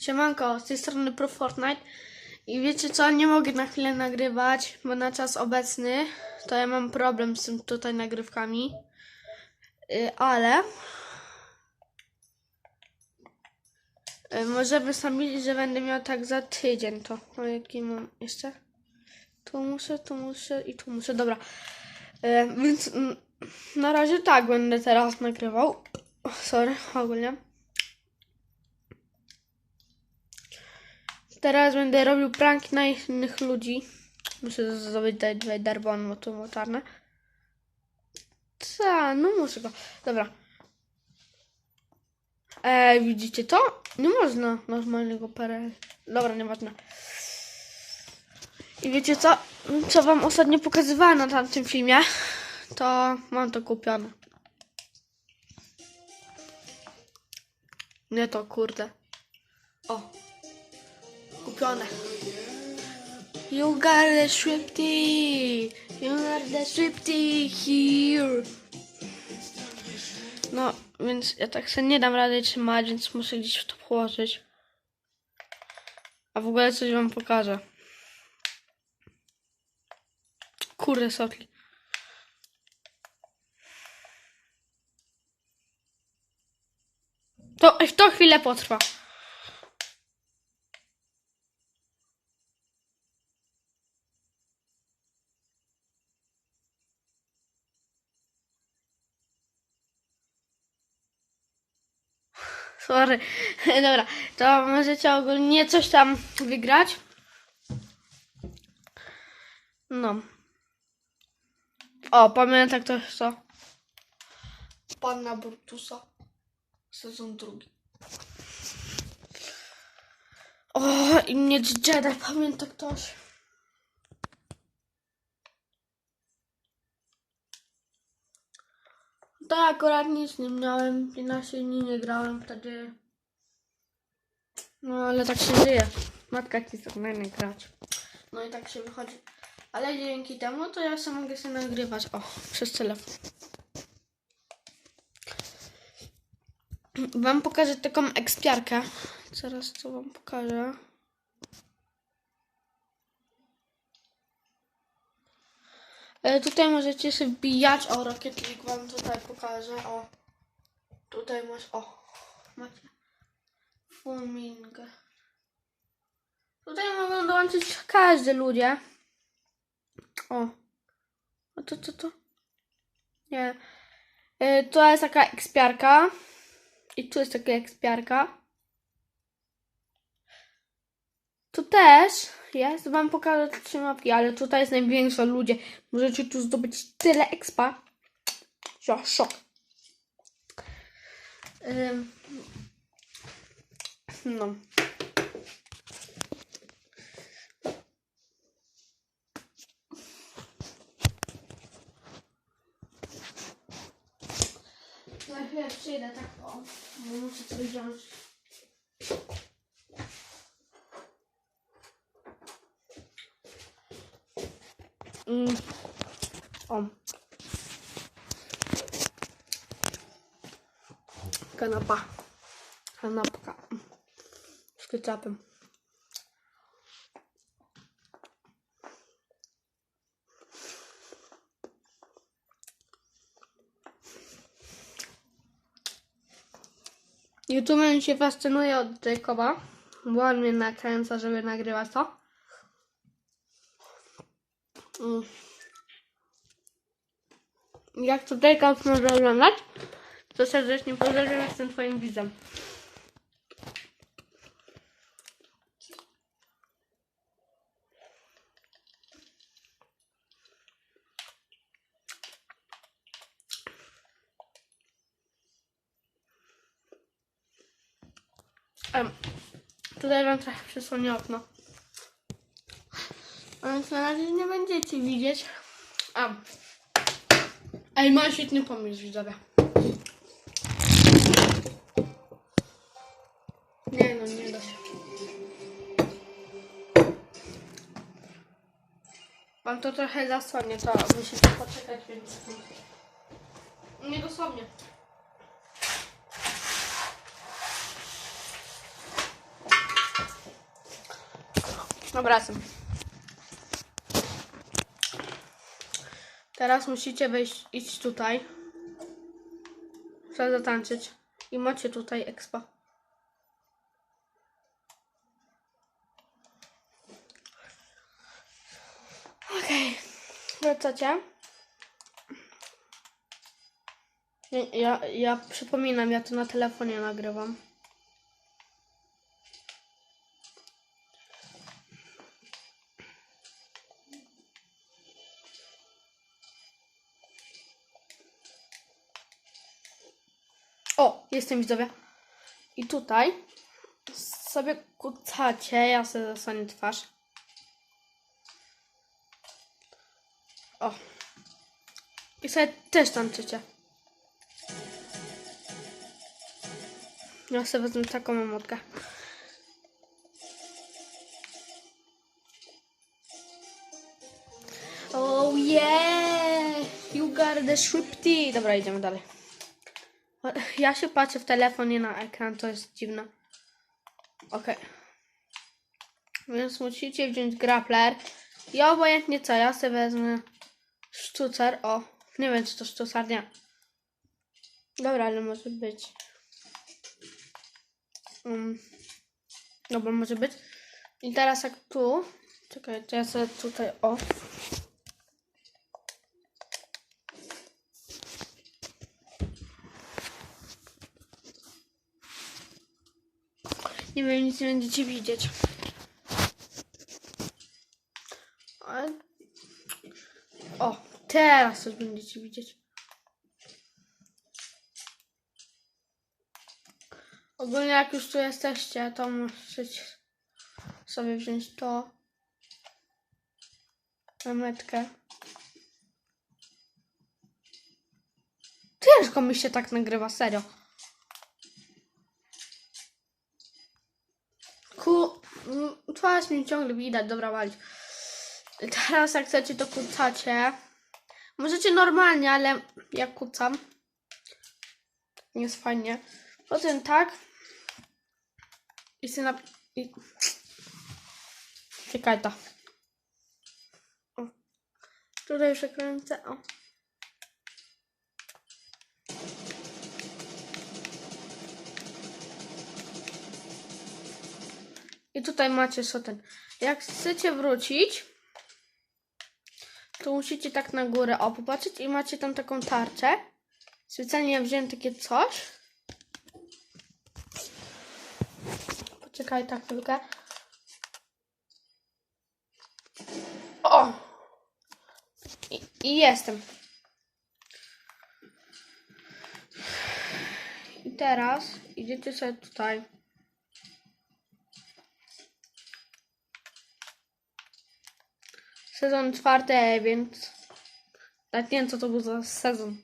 Siemanko, z tej strony Pro Fortnite. I wiecie co, nie mogę na chwilę nagrywać, bo na czas obecny to ja mam problem z tym tutaj nagrywkami. Y, ale y, możemy sami, że będę miał tak za tydzień to. O jaki mam jeszcze? Tu muszę, tu muszę i tu muszę, dobra. Y, więc mm, na razie tak będę teraz nagrywał. Sorry, ogólnie. Teraz będę robił pranki na innych ludzi. Muszę zrobić Darth Vader, bo ma czarne. Ta, no muszę go. Dobra. E, widzicie to? Nie można normalnego parę. Dobra, nieważne. I wiecie co? Co wam ostatnio pokazywałem na tamtym filmie? To mam to kupione. Nie to, kurde. O. Kupione. You got the swifty. You got the swifty here. No, więc ja tak sobie nie dam rady trzymać, więc muszę gdzieś to położyć. A w ogóle coś wam pokażę. Kurde, sokli. To, to chwilę potrwa. Sorry. Dobra, to możecie ogólnie coś tam wygrać. No. O, pamiętam to jest to. Panna Brutusa. Sezon drugi. O, i mieć Jedi, pamięta ktoś. Tak, akurat nic nie miałem. 15 dni nie grałem wtedy. No, ale tak się dzieje. Matka ci zaczyna grać. No i tak się wychodzi. Ale dzięki temu to ja sam mogę nagrywać. O, przez telefon. Wam pokażę taką ekspiarkę. Zaraz co wam pokażę. Tutaj możecie sobie wbijać. O, Rocket League wam tutaj pokażę. O, tutaj masz. O, macie. Fumingę. Tutaj mogą dołączyć każdy ludzie. O. A to, to, to. Nie. E, to jest taka ekspiarka. I tu jest taka ekspiarka. Tu też jest. Wam pokażę trzy mapki, ale tutaj jest największa ludzie. Możecie tu zdobyć tyle expa. Ja, szok. Ym. No. Za chwilę przyjdę tak o. Muszę coś wziąć. Mm. O. Kanapa. Kanapka. Z ketchupem. YouTube się fascynuje od Jacoba, bo on mnie nakręca, żeby nagrywać to. Mm. Jak to Jacob może oglądać, to serdecznie pozdrawiam, jestem twoim widzem. Em, tutaj wam trochę przysłonię okno. Więc na razie nie będziecie widzieć. A. Ej, mam świetny pomysł, widzowie. Nie no, nie da się. Mam to trochę zasłonię, to musicie poczekać, więc... Nie dosłownie. Wracam. Teraz musicie wejść, iść tutaj. Trzeba zatańczyć. I macie tutaj expo. Okej. Wracacie. Ja, ja, ja przypominam, ja to na telefonie nagrywam. Jestem widzowie. I tutaj sobie kucacie, ja sobie zasłonię twarz. O. I sobie też tańczycie. Ja sobie wezmę taką emotkę. Oh yeah! You got the shifty. Dobra, idziemy dalej. Ja się patrzę w telefon, nie na ekran, to jest dziwne. Okej. Więc musicie wziąć grappler. I obojętnie co, ja sobie wezmę sztucer. O, nie wiem czy to sztucer, nie. Dobra, ale może być. Um, dobra, może być. I teraz jak tu. Czekaj, to ja sobie tutaj. O. Nie wiem, nic nie będziecie widzieć. O, teraz coś będziecie widzieć. Ogólnie jak już tu jesteście, to musicie sobie wziąć to. Na metkę. Ciężko mi się tak nagrywa, serio. Ku... mm, Twarz mi ciągle widać, dobra walić. Teraz jak chcecie to kucacie. Możecie normalnie, ale jak kucam. Jest fajnie. Potem tak. I sobie nap... I... Czekaj to. O. Tutaj przekręcę. O. I tutaj macie soten. Jak chcecie wrócić, to musicie tak na górę o popatrzeć i macie tam taką tarczę. Specjalnie wziąłem takie coś. Poczekaj tak chwilkę. O! I, I jestem. I teraz idziecie sobie tutaj. Sezon czwarty, więc... Tak nie wiem co to był za sezon.